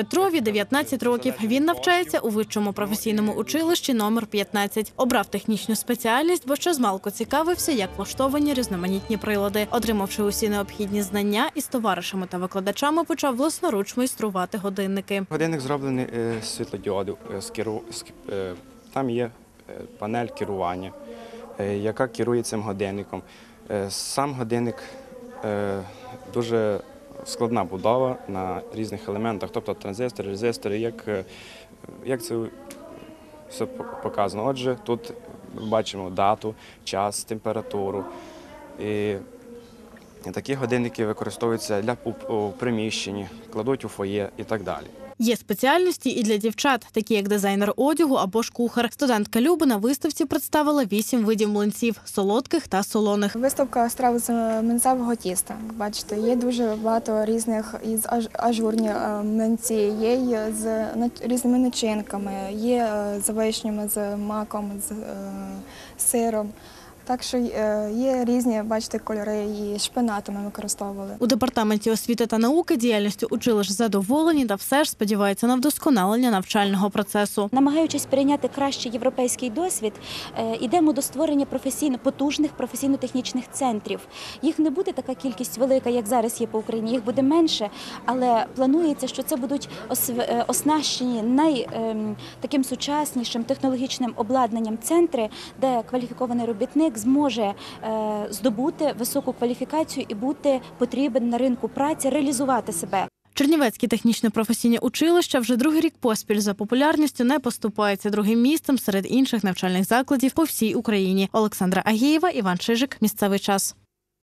Петрові 19 років. Він навчається у вищому професійному училищі номер 15. Обрав технічну спеціальність, бо ще змалку цікавився, як влаштовані різноманітні прилади. Отримавши усі необхідні знання, із товаришами та викладачами почав власноруч майструвати годинники. Годинник зроблений е, з світлодіоду. е, е, Там є панель керування, яка керує цим годинником. Сам годинник дуже складна будова на різних елементах, тобто транзистори, резистори, як, е, як це все показано. Отже, тут бачимо дату, час, температуру. І такі годинники використовуються для у приміщенні, кладуть у фоє і так далі. Є спеціальності і для дівчат, такі як дизайнер одягу або ж кухар. Студентка Люби на виставці представила вісім видів млинців солодких та солоних. Виставка страви з млинцевого тіста. Бачите, є дуже багато різних із ажурні е, млинці, є з різними начинками, є е, з вишнями, з маком, з е, сиром. Так що е, є різні, бачите, кольори і шпинату ми використовували. У департаменті освіти та науки діяльністю училищ задоволені та все ж сподіваються на вдосконалення навчального процесу. Намагаючись перейняти кращий європейський досвід, е, йдемо до створення професійно потужних професійно-технічних центрів. Їх не буде така кількість велика, як зараз є по Україні. Їх буде менше, але планується, що це будуть осв- е, оснащені най ем, таким сучаснішим технологічним обладнанням центри, де кваліфікований робітник зможе е, здобути високу кваліфікацію і бути потрібен на ринку праці, реалізувати себе. Чернівецькі технічно-професійні училища вже другий рік поспіль за популярністю не поступаються другим місцем серед інших навчальних закладів по всій Україні. Олександра Агієва, Іван Чижик. Місцевий час.